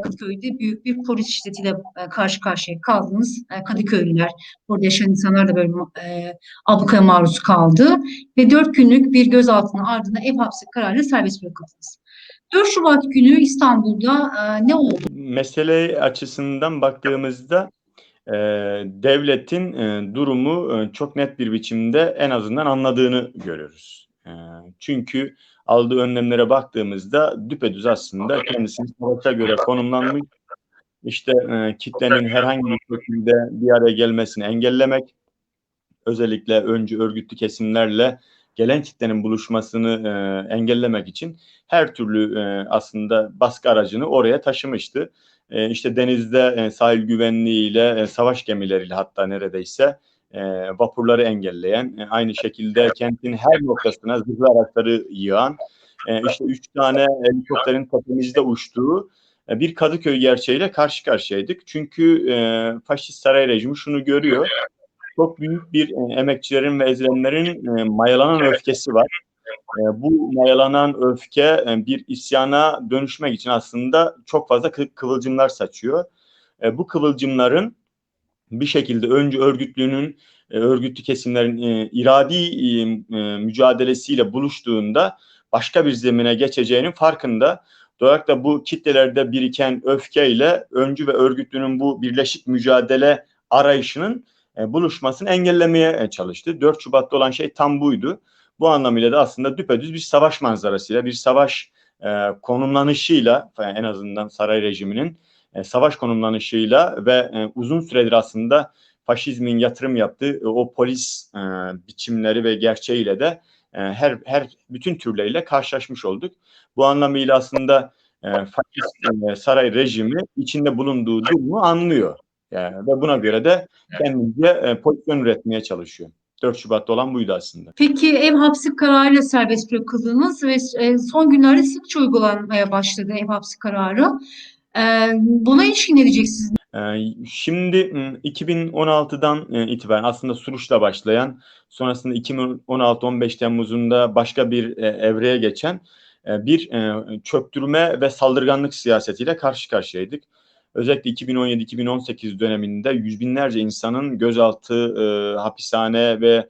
Kadıköy'de büyük bir polis şiddetiyle e, karşı karşıya kaldınız. E, Kadıköylüler, orada yaşayan insanlar da böyle e, ablukaya maruz kaldı. Ve dört günlük bir gözaltının ardından ev hapsi kararıyla serbest bırakıldınız. 4 Şubat günü İstanbul'da e, ne oldu? Mesele açısından baktığımızda e, devletin e, durumu e, çok net bir biçimde en azından anladığını görüyoruz. E, çünkü aldığı önlemlere baktığımızda düpedüz aslında kendisini savaşa göre konumlanmış. İşte e, kitlenin herhangi bir şekilde bir araya gelmesini engellemek, özellikle öncü örgütlü kesimlerle gelen kitlenin buluşmasını e, engellemek için her türlü e, aslında baskı aracını oraya taşımıştı. E, işte denizde e, sahil güvenliğiyle, e, savaş gemileriyle hatta neredeyse e, vapurları engelleyen, e, aynı şekilde kentin her noktasına zırhlı araçları yığan, e, işte üç tane helikopterin tepemizde uçtuğu e, bir Kadıköy gerçeğiyle karşı karşıyaydık. Çünkü e, faşist saray rejimi şunu görüyor, çok büyük bir e, emekçilerin ve ezilenlerin e, mayalanan öfkesi var. E, bu mayalanan öfke e, bir isyana dönüşmek için aslında çok fazla kı- kıvılcımlar saçıyor. E, bu kıvılcımların bir şekilde önce örgütlüğünün, e, örgütlü kesimlerin e, iradi e, mücadelesiyle buluştuğunda başka bir zemine geçeceğinin farkında. Dolayısıyla bu kitlelerde biriken öfkeyle öncü ve örgütlünün bu birleşik mücadele arayışının buluşmasını engellemeye çalıştı. 4 Şubat'ta olan şey tam buydu. Bu anlamıyla da aslında düpedüz bir savaş manzarasıyla, bir savaş konumlanışıyla en azından saray rejiminin e, savaş konumlanışıyla ve e, uzun süredir aslında faşizmin yatırım yaptığı e, o polis biçimleri ve gerçeğiyle de her her bütün türleriyle karşılaşmış olduk. Bu anlamıyla aslında faşist saray rejimi içinde bulunduğu durumu anlıyor. Yani, ve buna göre de kendince e, pozisyon üretmeye çalışıyor. 4 Şubat'ta olan buydu aslında. Peki ev hapsi kararıyla serbest bırakıldınız ve son günlerde sıkça uygulanmaya başladı ev hapsi kararı. E, buna ilişkin ne diyeceksiniz? Ee, Şimdi m, 2016'dan e, itibaren aslında Suruç'la başlayan, sonrasında 2016-15 Temmuz'unda başka bir e, evreye geçen e, bir e, çöktürme ve saldırganlık siyasetiyle karşı karşıyaydık. Özellikle 2017-2018 döneminde yüz binlerce insanın gözaltı, e, hapishane ve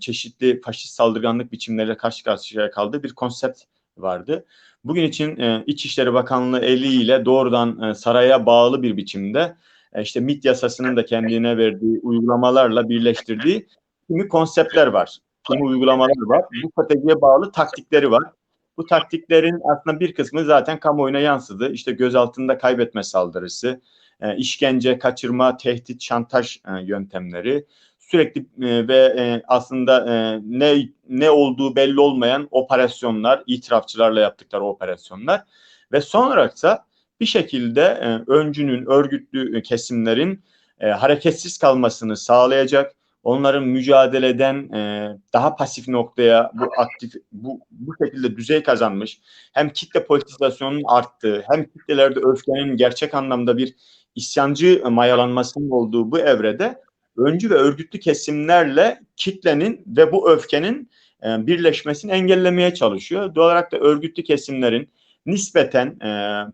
çeşitli faşist saldırganlık biçimleriyle karşı karşıya kaldığı bir konsept vardı. Bugün için e, İçişleri Bakanlığı eliyle doğrudan e, saraya bağlı bir biçimde e, işte MİT yasasının da kendine verdiği uygulamalarla birleştirdiği kimi konseptler var. Kimi uygulamalar var. Bu stratejiye bağlı taktikleri var. Bu taktiklerin aslında bir kısmı zaten kamuoyuna yansıdı. İşte gözaltında kaybetme saldırısı, e, işkence, kaçırma, tehdit, şantaj e, yöntemleri, sürekli e, ve e, aslında e, ne ne olduğu belli olmayan operasyonlar, itirafçılarla yaptıkları operasyonlar ve son olaraksa bir şekilde e, öncünün, örgütlü kesimlerin e, hareketsiz kalmasını sağlayacak, onların mücadeleden e, daha pasif noktaya bu aktif bu bu şekilde düzey kazanmış hem kitle politizasyonunun arttığı hem kitlelerde öfkenin gerçek anlamda bir isyancı mayalanmasının olduğu bu evrede öncü ve örgütlü kesimlerle kitlenin ve bu öfkenin e, birleşmesini engellemeye çalışıyor. Doğal olarak da örgütlü kesimlerin nispeten e,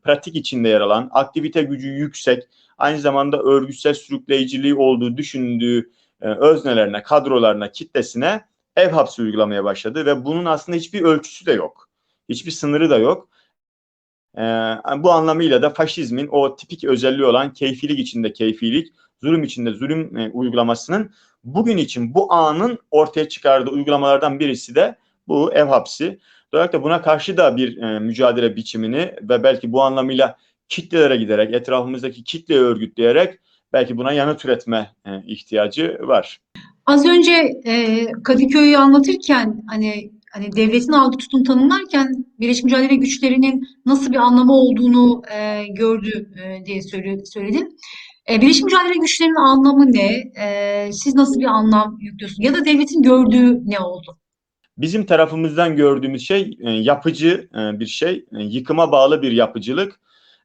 pratik içinde yer alan, aktivite gücü yüksek, aynı zamanda örgütsel sürükleyiciliği olduğu düşündüğü e, öznelerine, kadrolarına, kitlesine ev hapsi uygulamaya başladı ve bunun aslında hiçbir ölçüsü de yok. Hiçbir sınırı da yok. E, bu anlamıyla da faşizmin o tipik özelliği olan keyfilik içinde keyfilik, zulüm içinde zulüm e, uygulamasının bugün için bu anın ortaya çıkardığı uygulamalardan birisi de bu ev hapsi. Dolayısıyla buna karşı da bir e, mücadele biçimini ve belki bu anlamıyla kitlelere giderek, etrafımızdaki kitleyi örgütleyerek belki buna yanıt üretme e, ihtiyacı var. Az önce e, Kadıköy'ü anlatırken hani hani devletin aldığı tutum tanımlarken Birleşik Mücadele Güçleri'nin nasıl bir anlamı olduğunu e, gördü e, diye söyle, söyledin. E, Birleşik Mücadele Güçleri'nin anlamı ne? E, siz nasıl bir anlam yüklüyorsunuz? Ya da devletin gördüğü ne oldu? Bizim tarafımızdan gördüğümüz şey e, yapıcı e, bir şey, e, yıkıma bağlı bir yapıcılık.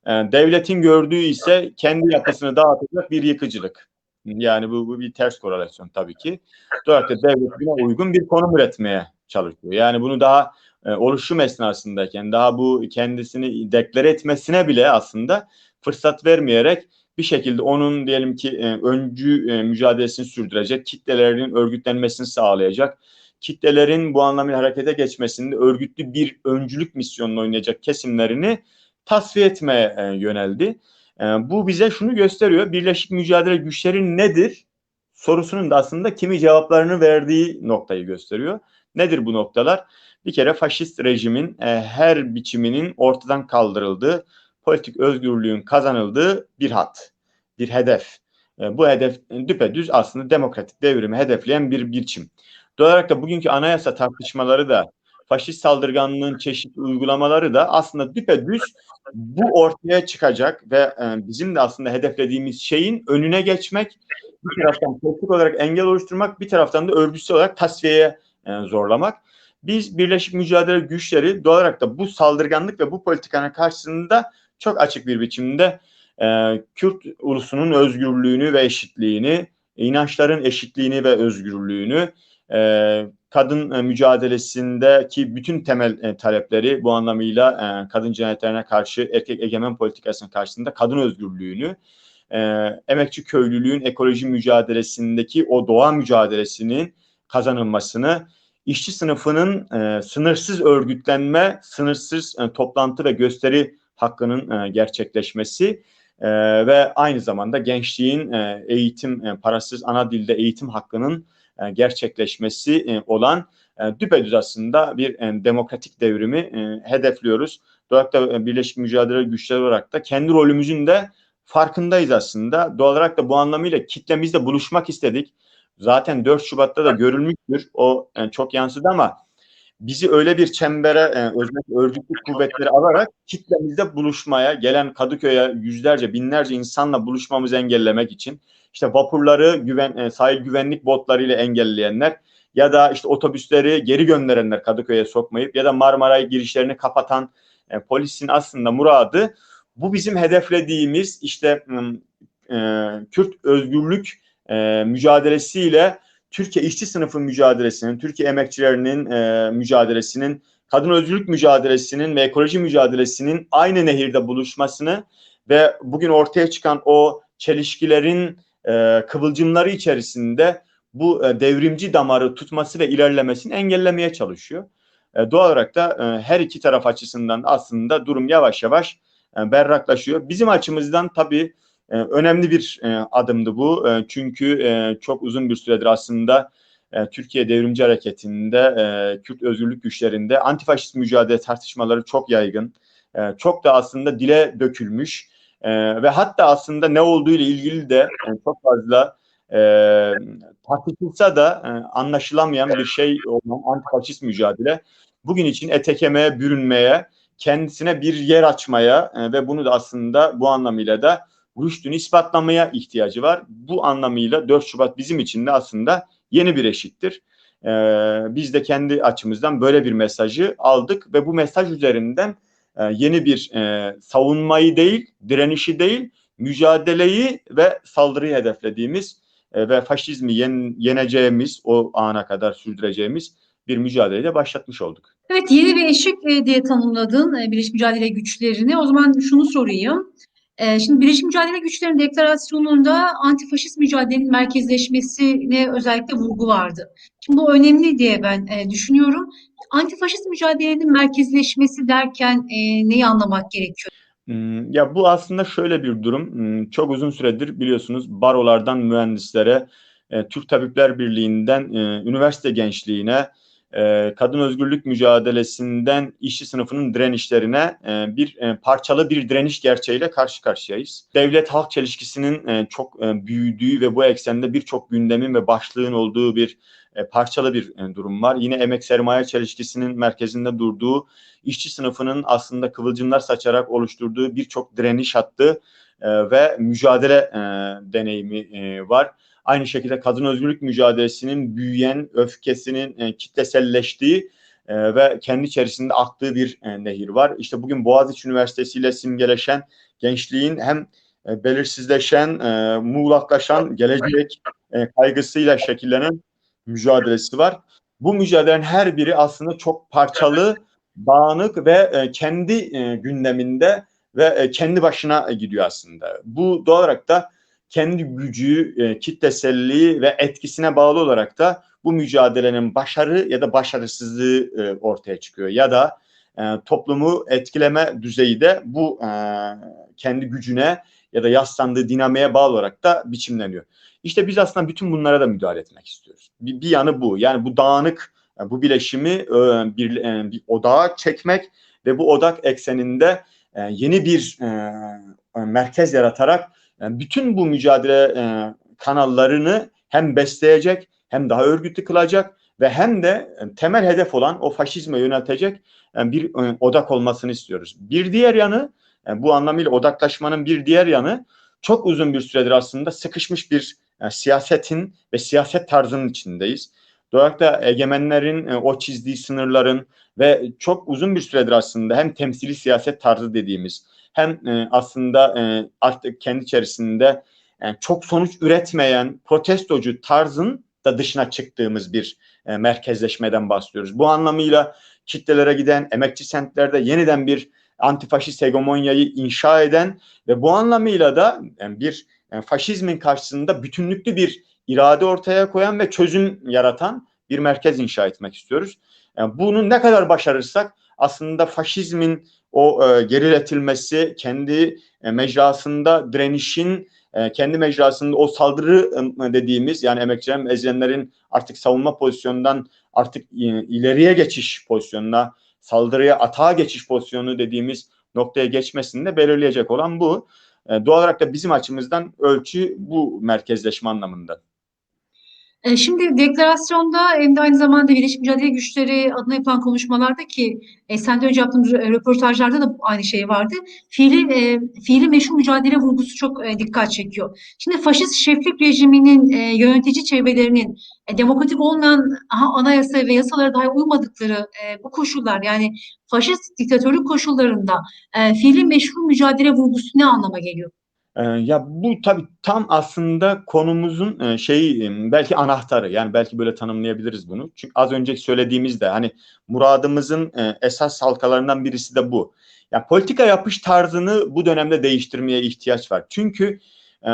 Devletin gördüğü ise kendi yapısını dağıtacak bir yıkıcılık. Yani bu, bu bir ters korelasyon tabii ki. Dolayısıyla devlet buna uygun bir konum üretmeye çalışıyor. Yani bunu daha oluşum esnasındayken, daha bu kendisini deklare etmesine bile aslında fırsat vermeyerek bir şekilde onun diyelim ki e, öncü e, mücadelesini sürdürecek, kitlelerin örgütlenmesini sağlayacak, kitlelerin bu anlamıyla harekete geçmesinde örgütlü bir öncülük misyonunu oynayacak kesimlerini tasfiye etmeye e, yöneldi. E, bu bize şunu gösteriyor. Birleşik mücadele güçleri nedir? Sorusunun da aslında kimi cevaplarını verdiği noktayı gösteriyor. Nedir bu noktalar? Bir kere faşist rejimin e, her biçiminin ortadan kaldırıldığı, politik özgürlüğün kazanıldığı bir hat, bir hedef. E, bu hedef e, düpedüz aslında demokratik devrimi hedefleyen bir biçim. Doğal olarak da bugünkü anayasa tartışmaları da faşist saldırganlığın çeşitli uygulamaları da aslında düpedüz bu ortaya çıkacak ve e, bizim de aslında hedeflediğimiz şeyin önüne geçmek, bir taraftan politik olarak engel oluşturmak, bir taraftan da örgütsel olarak tasfiyeye zorlamak. Biz Birleşik Mücadele Güçleri doğal olarak da bu saldırganlık ve bu politikanın karşısında çok açık bir biçimde e, Kürt ulusunun özgürlüğünü ve eşitliğini, inançların eşitliğini ve özgürlüğünü, e, kadın e, mücadelesindeki bütün temel e, talepleri bu anlamıyla e, kadın cinayetlerine karşı erkek egemen politikasının karşısında kadın özgürlüğünü, e, emekçi köylülüğün ekoloji mücadelesindeki o doğa mücadelesinin kazanılmasını, işçi sınıfının e, sınırsız örgütlenme, sınırsız e, toplantı ve gösteri hakkının e, gerçekleşmesi e, ve aynı zamanda gençliğin e, eğitim, e, parasız ana dilde eğitim hakkının e, gerçekleşmesi e, olan e, düpedüz aslında bir e, demokratik devrimi e, hedefliyoruz. Olarak da Birleşik Mücadele Güçleri olarak da kendi rolümüzün de farkındayız aslında. Doğal olarak da bu anlamıyla kitlemizle buluşmak istedik. Zaten 4 Şubat'ta da görülmüştür. O yani çok yansıdı ama bizi öyle bir çembere e, örgütlü kuvvetleri alarak kitlemizde buluşmaya gelen Kadıköy'e yüzlerce binlerce insanla buluşmamızı engellemek için işte vapurları güven e, sahil güvenlik botlarıyla engelleyenler ya da işte otobüsleri geri gönderenler Kadıköy'e sokmayıp ya da Marmaray girişlerini kapatan e, polisin aslında muradı bu bizim hedeflediğimiz işte e, Kürt özgürlük e, mücadelesiyle Türkiye işçi sınıfı mücadelesinin, Türkiye emekçilerinin e, mücadelesinin, kadın özgürlük mücadelesinin ve ekoloji mücadelesinin aynı nehirde buluşmasını ve bugün ortaya çıkan o çelişkilerin e, kıvılcımları içerisinde bu e, devrimci damarı tutması ve ilerlemesini engellemeye çalışıyor. E, doğal olarak da e, her iki taraf açısından aslında durum yavaş yavaş e, berraklaşıyor. Bizim açımızdan tabii e, önemli bir e, adımdı bu. E, çünkü e, çok uzun bir süredir aslında e, Türkiye Devrimci Hareketi'nde, Kürt özgürlük güçlerinde antifaşist mücadele tartışmaları çok yaygın. Çok da aslında dile dökülmüş ve hatta aslında ne olduğu ile ilgili de çok fazla e, tartışılsa da anlaşılamayan bir şey olan antifaşist mücadele bugün için ete kemiğe bürünmeye, kendisine bir yer açmaya ve bunu da aslında bu anlamıyla da rüştünü ispatlamaya ihtiyacı var. Bu anlamıyla 4 Şubat bizim için de aslında yeni bir eşittir. Ee, biz de kendi açımızdan böyle bir mesajı aldık ve bu mesaj üzerinden e, yeni bir e, savunmayı değil, direnişi değil, mücadeleyi ve saldırıyı hedeflediğimiz e, ve faşizmi yen, yeneceğimiz, o ana kadar sürdüreceğimiz bir mücadeleyi de başlatmış olduk. Evet, yeni ve eşik e, diye tanımladın e, Birleşik Mücadele Güçlerini. O zaman şunu sorayım. Ee, şimdi Birleşik Mücadele Güçleri'nin deklarasyonunda antifaşist mücadelenin merkezleşmesine özellikle vurgu vardı. Şimdi bu önemli diye ben e, düşünüyorum. Antifaşist mücadelenin merkezleşmesi derken e, neyi anlamak gerekiyor? Hmm, ya bu aslında şöyle bir durum. Hmm, çok uzun süredir biliyorsunuz barolardan mühendislere, e, Türk Tabipler Birliği'nden üniversite gençliğine, e, kadın özgürlük mücadelesinden işçi sınıfının direnişlerine e, bir e, parçalı bir direniş gerçeğiyle karşı karşıyayız. Devlet halk çelişkisinin çok büyüdüğü ve bu eksende birçok gündemin ve başlığın olduğu bir parçalı bir durum var. Yine emek sermaye çelişkisinin merkezinde durduğu, işçi sınıfının aslında kıvılcımlar saçarak oluşturduğu birçok direniş hattı ve mücadele deneyimi var. Aynı şekilde kadın özgürlük mücadelesinin büyüyen, öfkesinin e, kitleselleştiği e, ve kendi içerisinde aktığı bir e, nehir var. İşte bugün Boğaziçi Üniversitesi ile simgeleşen gençliğin hem e, belirsizleşen, e, muğlaklaşan, gelecek e, kaygısıyla şekillenen mücadelesi var. Bu mücadelenin her biri aslında çok parçalı, dağınık ve e, kendi e, gündeminde ve e, kendi başına gidiyor aslında. Bu doğal olarak da kendi gücü, e, kitleselliği ve etkisine bağlı olarak da bu mücadelenin başarı ya da başarısızlığı e, ortaya çıkıyor. Ya da e, toplumu etkileme düzeyi de bu kendi gücüne ya da yaslandığı dinamiğe bağlı olarak da biçimleniyor. İşte biz aslında bütün bunlara da müdahale etmek istiyoruz. Bir, bir yanı bu. Yani bu dağınık, bu bileşimi bir, bir odağa çekmek ve bu odak ekseninde yeni bir merkez yaratarak e, bütün bu mücadele e, kanallarını hem besleyecek hem daha örgütlü kılacak ve hem de e, temel hedef olan o faşizme yöneltecek e, bir e, odak olmasını istiyoruz. Bir diğer yanı bu anlamıyla odaklaşmanın bir diğer yanı çok uzun bir süredir aslında sıkışmış bir siyasetin ve siyaset tarzının içindeyiz. Da egemenlerin o çizdiği sınırların ve çok uzun bir süredir aslında hem temsili siyaset tarzı dediğimiz hem aslında artık kendi içerisinde çok sonuç üretmeyen protestocu tarzın da dışına çıktığımız bir merkezleşmeden bahsediyoruz. Bu anlamıyla kitlelere giden emekçi sentlerde yeniden bir antifaşist hegemonyayı inşa eden ve bu anlamıyla da yani bir yani faşizmin karşısında bütünlüklü bir irade ortaya koyan ve çözüm yaratan bir merkez inşa etmek istiyoruz. Yani bunu ne kadar başarırsak aslında faşizmin o e, geriletilmesi, kendi e, mecrasında direnişin, e, kendi mecrasında o saldırı e, dediğimiz yani emekçilerin, ezilenlerin artık savunma pozisyonundan artık e, ileriye geçiş pozisyonuna saldırıya atağa geçiş pozisyonu dediğimiz noktaya geçmesini de belirleyecek olan bu. E, doğal olarak da bizim açımızdan ölçü bu merkezleşme anlamında. E, şimdi deklarasyonda hem de aynı zamanda Birleşik Mücadele Güçleri adına yapılan konuşmalarda ki e, senden önce yaptığımız röportajlarda da aynı şey vardı. Fiili, e, fiili meşru mücadele vurgusu çok e, dikkat çekiyor. Şimdi faşist şeflik rejiminin e, yönetici çevrelerinin e, demokratik olmayan aha, anayasa ve yasalara dahi uymadıkları e, bu koşullar yani faşist diktatörlük koşullarında e, fiili meşru mücadele vurgusu ne anlama geliyor? Ee, ya bu tabii tam aslında konumuzun e, şeyi belki anahtarı yani belki böyle tanımlayabiliriz bunu. Çünkü az önce söylediğimizde hani muradımızın e, esas halkalarından birisi de bu. Yani politika yapış tarzını bu dönemde değiştirmeye ihtiyaç var. Çünkü e,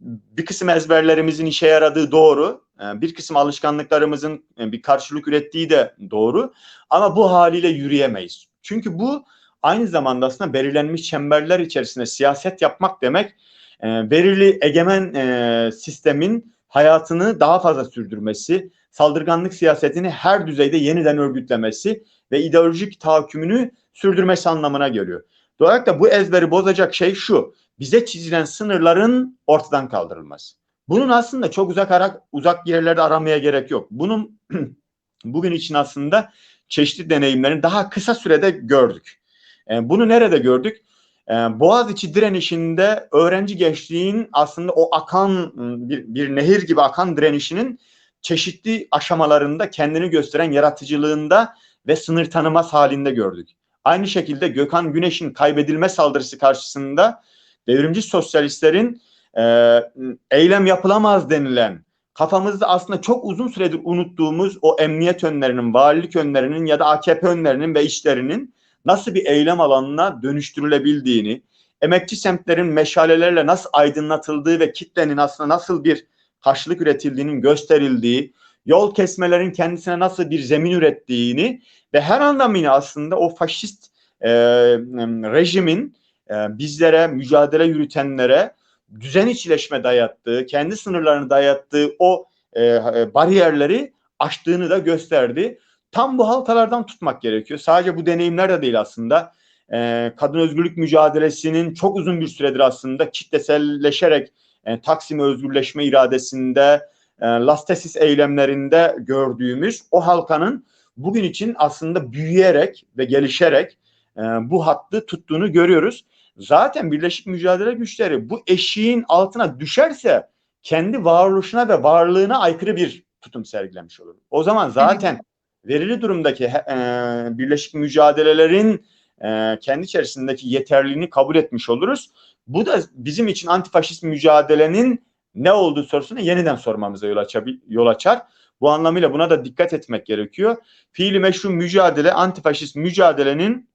bir kısım ezberlerimizin işe yaradığı doğru, bir kısım alışkanlıklarımızın bir karşılık ürettiği de doğru. Ama bu haliyle yürüyemeyiz. Çünkü bu aynı zamanda aslında belirlenmiş çemberler içerisinde siyaset yapmak demek e, belirli egemen e, sistemin hayatını daha fazla sürdürmesi, saldırganlık siyasetini her düzeyde yeniden örgütlemesi ve ideolojik tahakkümünü sürdürmesi anlamına geliyor. Da bu ezberi bozacak şey şu, bize çizilen sınırların ortadan kaldırılması. Bunun aslında çok uzak ara, uzak yerlerde aramaya gerek yok. Bunun bugün için aslında çeşitli deneyimlerini daha kısa sürede gördük. E, bunu nerede gördük? E, Boğaziçi direnişinde öğrenci gençliğin aslında o akan ıı, bir, bir nehir gibi akan direnişinin çeşitli aşamalarında kendini gösteren yaratıcılığında ve sınır tanımaz halinde gördük. Aynı şekilde Gökhan Güneş'in kaybedilme saldırısı karşısında devrimci sosyalistlerin e, eylem yapılamaz denilen kafamızda aslında çok uzun süredir unuttuğumuz o emniyet önlerinin, valilik önlerinin ya da AKP önlerinin ve işlerinin nasıl bir eylem alanına dönüştürülebildiğini, emekçi semtlerin meşalelerle nasıl aydınlatıldığı ve kitlenin aslında nasıl bir karşılık üretildiğinin gösterildiği, yol kesmelerin kendisine nasıl bir zemin ürettiğini ve her anlamıyla aslında o faşist e, rejimin e, bizlere, mücadele yürütenlere düzen içileşme dayattığı, kendi sınırlarını dayattığı o e, bariyerleri aştığını da gösterdi tam bu halkalardan tutmak gerekiyor. Sadece bu deneyimler de değil aslında. Ee, kadın özgürlük mücadelesinin çok uzun bir süredir aslında kitleselleşerek e, Taksim özgürleşme iradesinde, e, Lastesis eylemlerinde gördüğümüz o halkanın bugün için aslında büyüyerek ve gelişerek e, bu hattı tuttuğunu görüyoruz. Zaten Birleşik Mücadele Güçleri bu eşiğin altına düşerse kendi varoluşuna ve varlığına aykırı bir tutum sergilemiş olur. O zaman zaten verili durumdaki e, birleşik mücadelelerin e, kendi içerisindeki yeterliliğini kabul etmiş oluruz. Bu da bizim için antifaşist mücadelenin ne olduğu sorusunu yeniden sormamıza yol, açar, yol açar. Bu anlamıyla buna da dikkat etmek gerekiyor. Fiili meşru mücadele, antifaşist mücadelenin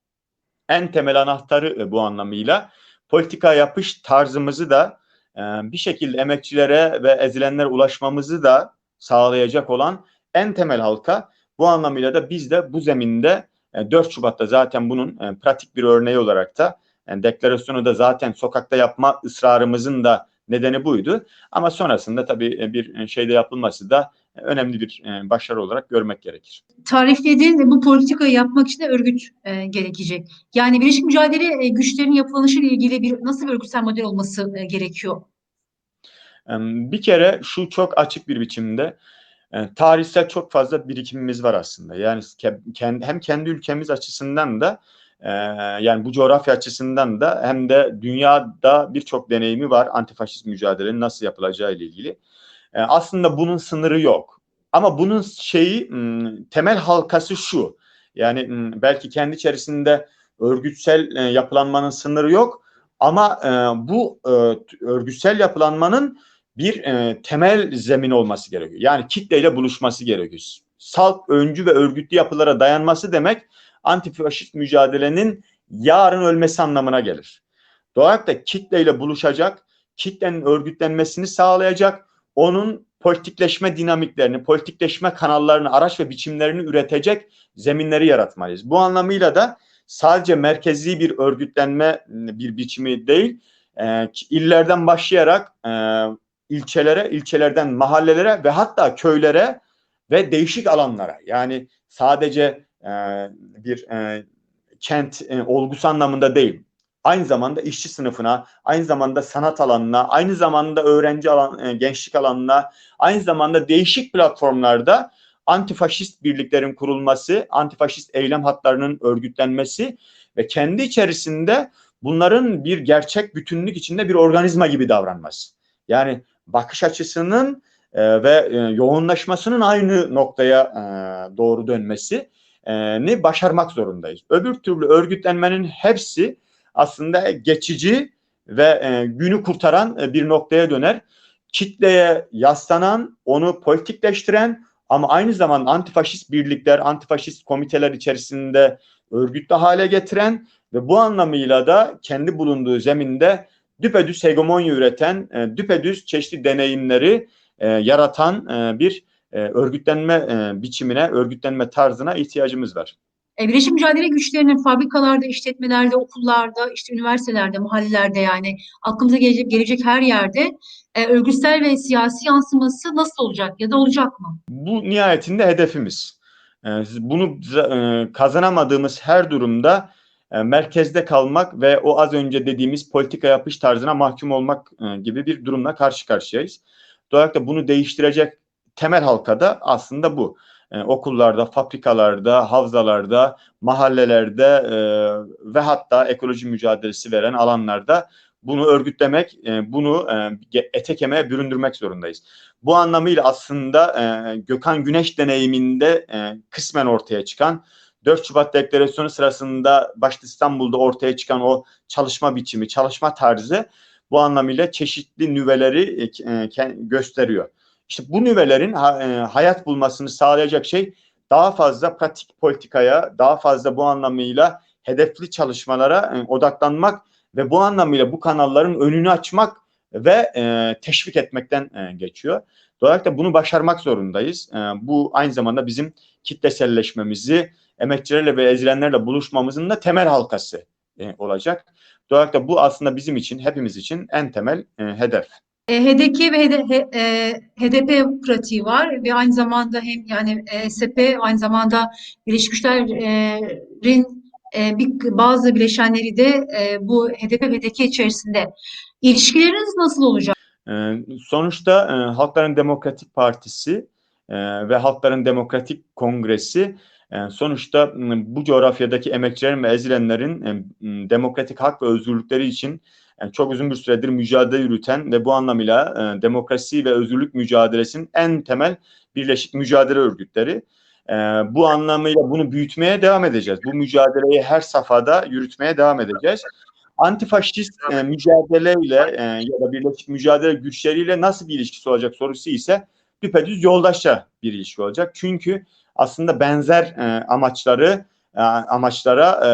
en temel anahtarı e, bu anlamıyla. Politika yapış tarzımızı da e, bir şekilde emekçilere ve ezilenlere ulaşmamızı da sağlayacak olan en temel halka. Bu anlamıyla da biz de bu zeminde e, 4 Şubat'ta zaten bunun e, pratik bir örneği olarak da yani deklarasyonu da zaten sokakta yapma ısrarımızın da nedeni buydu. Ama sonrasında tabii e, bir e, şeyde yapılması da e, önemli bir e, başarı olarak görmek gerekir. Tariflediğin bu politikayı yapmak için de örgüt e, gerekecek. Yani birleşik mücadele e, güçlerinin yapılanışı ile ilgili bir nasıl bir örgütsel model olması e, gerekiyor? E, Bir kere şu çok açık bir biçimde e, tarihsel çok fazla birikimimiz var aslında. Yani ke- kend- hem kendi ülkemiz açısından da e, yani bu coğrafya açısından da hem de dünyada birçok deneyimi var antifaşist mücadelenin nasıl yapılacağı ile ilgili. E, aslında bunun sınırı yok. Ama bunun şeyi m, temel halkası şu. Yani m, belki kendi içerisinde örgütsel e, yapılanmanın sınırı yok. Ama e, bu e, örgütsel yapılanmanın bir e, temel zemin olması gerekiyor. Yani kitleyle buluşması gerekiyor. Salt, öncü ve örgütlü yapılara dayanması demek antifaşist mücadelenin yarın ölmesi anlamına gelir. Da kitleyle buluşacak, kitlenin örgütlenmesini sağlayacak, onun politikleşme dinamiklerini, politikleşme kanallarını, araç ve biçimlerini üretecek zeminleri yaratmalıyız. Bu anlamıyla da sadece merkezi bir örgütlenme bir biçimi değil, e, illerden başlayarak e, ilçelere, ilçelerden mahallelere ve hatta köylere ve değişik alanlara yani sadece e, bir e, kent e, olgusu anlamında değil. Aynı zamanda işçi sınıfına, aynı zamanda sanat alanına, aynı zamanda öğrenci alan, e, gençlik alanına, aynı zamanda değişik platformlarda antifaşist birliklerin kurulması, antifaşist eylem hatlarının örgütlenmesi ve kendi içerisinde bunların bir gerçek bütünlük içinde bir organizma gibi davranması. Yani bakış açısının e, ve e, yoğunlaşmasının aynı noktaya e, doğru dönmesi e, ni başarmak zorundayız. Öbür türlü örgütlenmenin hepsi aslında geçici ve e, günü kurtaran e, bir noktaya döner. Kitleye yaslanan, onu politikleştiren ama aynı zamanda antifaşist birlikler, antifaşist komiteler içerisinde örgütlü hale getiren ve bu anlamıyla da kendi bulunduğu zeminde düpedüz hegemonya üreten, e, düpedüz çeşitli deneyimleri e, yaratan e, bir e, örgütlenme e, biçimine, örgütlenme tarzına ihtiyacımız var. E, Birleşik mücadele güçlerinin fabrikalarda, işletmelerde, okullarda, işte üniversitelerde, mahallelerde yani aklımıza gelecek, gelecek her yerde e, örgütsel ve siyasi yansıması nasıl olacak ya da olacak mı? Bu nihayetinde hedefimiz. E, bunu e, kazanamadığımız her durumda e, merkezde kalmak ve o az önce dediğimiz politika yapış tarzına mahkum olmak e, gibi bir durumla karşı karşıyayız. Dolayısıyla bunu değiştirecek temel halka da aslında bu. E, okullarda, fabrikalarda, havzalarda, mahallelerde ve hatta ekoloji mücadelesi veren alanlarda bunu örgütlemek, bunu e, ete kemiğe büründürmek zorundayız. Bu anlamıyla aslında Gökhan Güneş deneyiminde kısmen ortaya çıkan 4 Şubat Deklarasyonu sırasında başta İstanbul'da ortaya çıkan o çalışma biçimi, çalışma tarzı bu anlamıyla çeşitli nüveleri e, gösteriyor. İşte bu nüvelerin e, hayat bulmasını sağlayacak şey daha fazla pratik politikaya, daha fazla bu anlamıyla hedefli çalışmalara e, odaklanmak ve bu anlamıyla bu kanalların önünü açmak ve e, teşvik etmekten e, geçiyor. Dolayısıyla bunu başarmak zorundayız. E, bu aynı zamanda bizim kitleselleşmemizi, emekçilerle ve ezilenlerle buluşmamızın da temel halkası e, olacak. Dolayısıyla bu aslında bizim için, hepimiz için en temel e, hedef. E, HDP ve HD, e, HDP pratiği var ve aynı zamanda hem yani e, SP aynı zamanda Birleşik Güçler'in bir, bazı bileşenleri de bu HDP ve HDP içerisinde. İlişkileriniz nasıl olacak? E, sonuçta e, Halkların Demokratik Partisi e, ve Halkların Demokratik Kongresi e, sonuçta bu coğrafyadaki emekçilerin ve ezilenlerin demokratik hak ve özgürlükleri için çok uzun bir süredir mücadele yürüten ve bu anlamıyla demokrasi ve özgürlük mücadelesinin en temel birleşik mücadele örgütleri. Bu anlamıyla bunu büyütmeye devam edeceğiz. Bu mücadeleyi her safhada yürütmeye devam edeceğiz. Antifaşist e, mücadeleyle e, ya da birleşik mücadele güçleriyle nasıl bir ilişkisi olacak sorusu ise düpedüz yoldaşça bir ilişki olacak. Çünkü aslında benzer e, amaçları e, amaçlara e,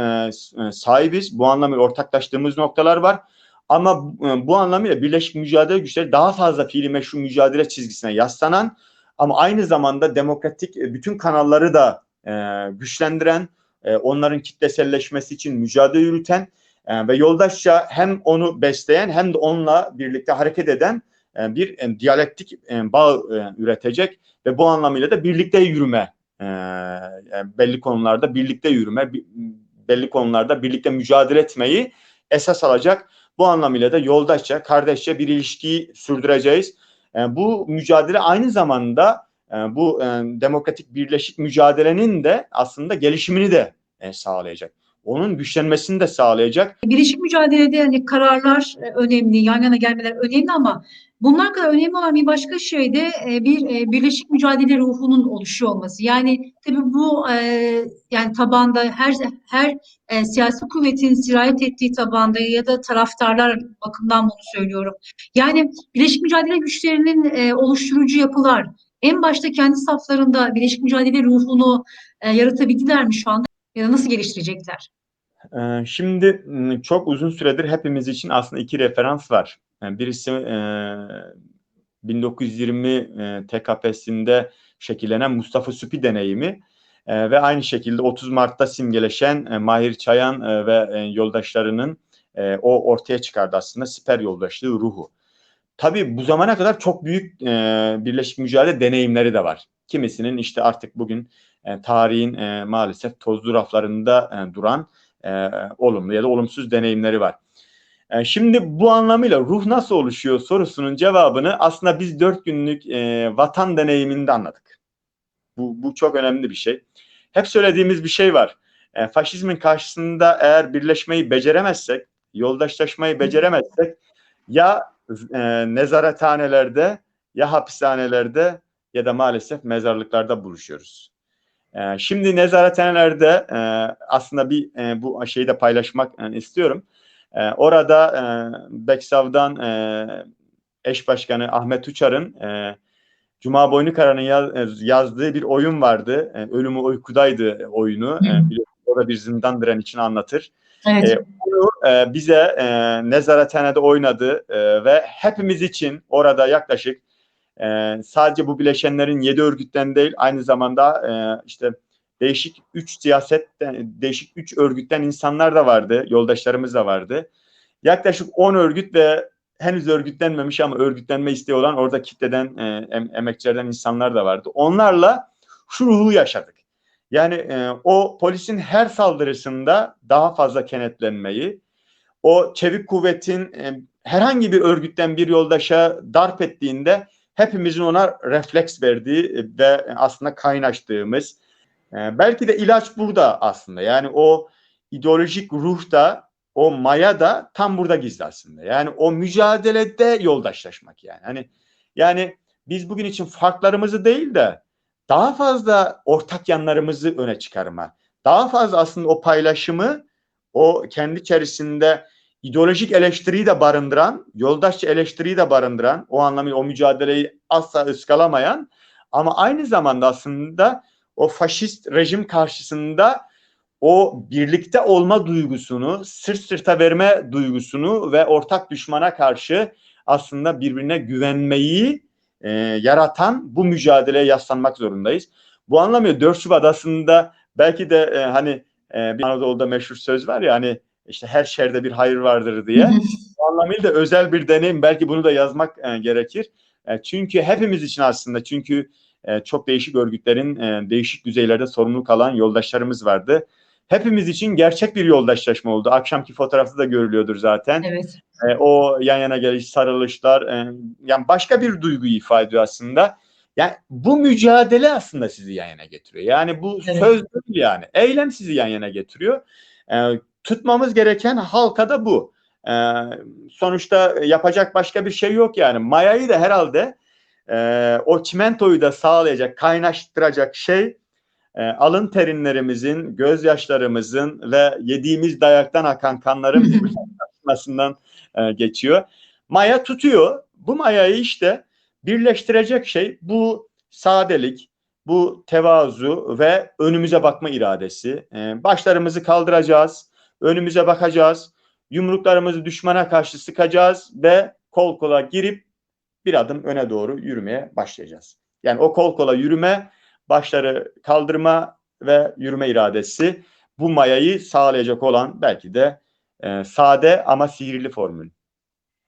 e, sahibiz. Bu anlamıyla ortaklaştığımız noktalar var. Ama e, bu anlamıyla Birleşik Mücadele Güçleri daha fazla fiili meşru mücadele çizgisine yaslanan ama aynı zamanda demokratik e, bütün kanalları da e, güçlendiren, e, onların kitleselleşmesi için mücadele yürüten e, ve yoldaşça hem onu besleyen hem de onunla birlikte hareket eden e, bir e, diyalektik bağ e, üretecek ve bu anlamıyla da birlikte yürüme e, belli konularda birlikte yürüme, belli konularda birlikte mücadele etmeyi esas alacak. Bu anlamıyla da yoldaşça, kardeşçe bir ilişkiyi sürdüreceğiz. Bu mücadele aynı zamanda bu demokratik birleşik mücadelenin de aslında gelişimini de sağlayacak. Onun güçlenmesini de sağlayacak. Birleşik mücadelede hani kararlar e, önemli, yan yana gelmeler önemli ama bunlar kadar önemli olan bir başka şey de e, bir e, birleşik mücadele ruhunun oluşuyor olması. Yani tabii bu yani tabanda her her siyasi kuvvetin sirayet ettiği tabanda ya da taraftarlar bakımından bunu söylüyorum. Yani birleşik mücadele güçlerinin oluşturucu yapılar en başta kendi saflarında birleşik mücadele ruhunu yaratabildiler mi şu anda ya da nasıl geliştirecekler? Şimdi çok uzun süredir hepimiz için aslında iki referans var. birisi 1920 e, TKP'sinde şekillenen Mustafa Süpi deneyimi ve aynı şekilde 30 Mart'ta simgeleşen Mahir Çayan ve yoldaşlarının o ortaya çıkardı aslında siper yoldaşlığı ruhu. Tabii bu zamana kadar çok büyük birleşik mücadele deneyimleri de var. Kimisinin işte artık bugün tarihin maalesef tozlu raflarında duran e, olumlu ya da olumsuz deneyimleri var. E, şimdi bu anlamıyla ruh nasıl oluşuyor sorusunun cevabını aslında biz dört günlük e, vatan deneyiminde anladık. Bu, bu çok önemli bir şey. Hep söylediğimiz bir şey var. E, faşizmin karşısında eğer birleşmeyi beceremezsek, yoldaşlaşmayı beceremezsek ya e, nezarethanelerde ya hapishanelerde ya da maalesef mezarlıklarda buluşuyoruz. Ee, şimdi nezarethanelerde e, aslında bir e, bu şeyi de paylaşmak e, istiyorum. E, orada e, Beksav'dan e, eş başkanı Ahmet Uçar'ın e, Cuma Boynu Kara'nın yaz, yazdığı bir oyun vardı. E, Ölümü Uykudaydı oyunu. E, o da bir zindan diren için anlatır. Evet. E, onu e, bize e, nezarethanede oynadı e, ve hepimiz için orada yaklaşık e, sadece bu bileşenlerin yedi örgütten değil aynı zamanda e, işte değişik üç siyasetten, değişik üç örgütten insanlar da vardı, yoldaşlarımız da vardı. Yaklaşık 10 örgüt ve henüz örgütlenmemiş ama örgütlenme isteği olan orada kitleden e, em, emekçilerden insanlar da vardı. Onlarla şu ruhu yaşadık. Yani e, o polisin her saldırısında daha fazla kenetlenmeyi, o çevik kuvvetin e, herhangi bir örgütten bir yoldaşa darp ettiğinde hepimizin ona refleks verdiği ve aslında kaynaştığımız e, belki de ilaç burada aslında. Yani o ideolojik ruh da o maya da tam burada gizli aslında. Yani o mücadelede yoldaşlaşmak yani. Hani yani biz bugün için farklarımızı değil de daha fazla ortak yanlarımızı öne çıkarma. Daha fazla aslında o paylaşımı o kendi içerisinde ideolojik eleştiriyi de barındıran, yoldaşçı eleştiriyi de barındıran, o anlamıyla o mücadeleyi asla ıskalamayan ama aynı zamanda aslında o faşist rejim karşısında o birlikte olma duygusunu, sırt sırta verme duygusunu ve ortak düşmana karşı aslında birbirine güvenmeyi e, yaratan bu mücadeleye yaslanmak zorundayız. Bu anlamıyla 4 Şubat aslında belki de e, hani e, bir Anadolu'da meşhur söz var ya hani işte her şerde bir hayır vardır diye. Bu anlamıyla da özel bir deneyim. Belki bunu da yazmak e, gerekir. E, çünkü hepimiz için aslında çünkü e, çok değişik örgütlerin e, değişik düzeylerde sorumluluk alan yoldaşlarımız vardı. Hepimiz için gerçek bir yoldaşlaşma oldu. Akşamki fotoğrafta da görülüyordur zaten. Evet. E, o yan yana geliş, sarılışlar, e, yani başka bir duyguyu ifade ediyor aslında. Yani bu mücadele aslında sizi yan yana getiriyor. Yani bu evet. söz değil yani. Eylem sizi yan yana getiriyor. E, tutmamız gereken halka da bu. E, sonuçta yapacak başka bir şey yok yani. Mayayı da herhalde e, o çimentoyu da sağlayacak, kaynaştıracak şey e, alın terinlerimizin, gözyaşlarımızın ve yediğimiz dayaktan akan kanların karşımasından e, geçiyor. Maya tutuyor. Bu mayayı işte birleştirecek şey bu sadelik, bu tevazu ve önümüze bakma iradesi. E, başlarımızı kaldıracağız, önümüze bakacağız, yumruklarımızı düşmana karşı sıkacağız ve kol kola girip bir adım öne doğru yürümeye başlayacağız. Yani o kol kola yürüme, başları kaldırma ve yürüme iradesi bu mayayı sağlayacak olan belki de e, sade ama sihirli formül.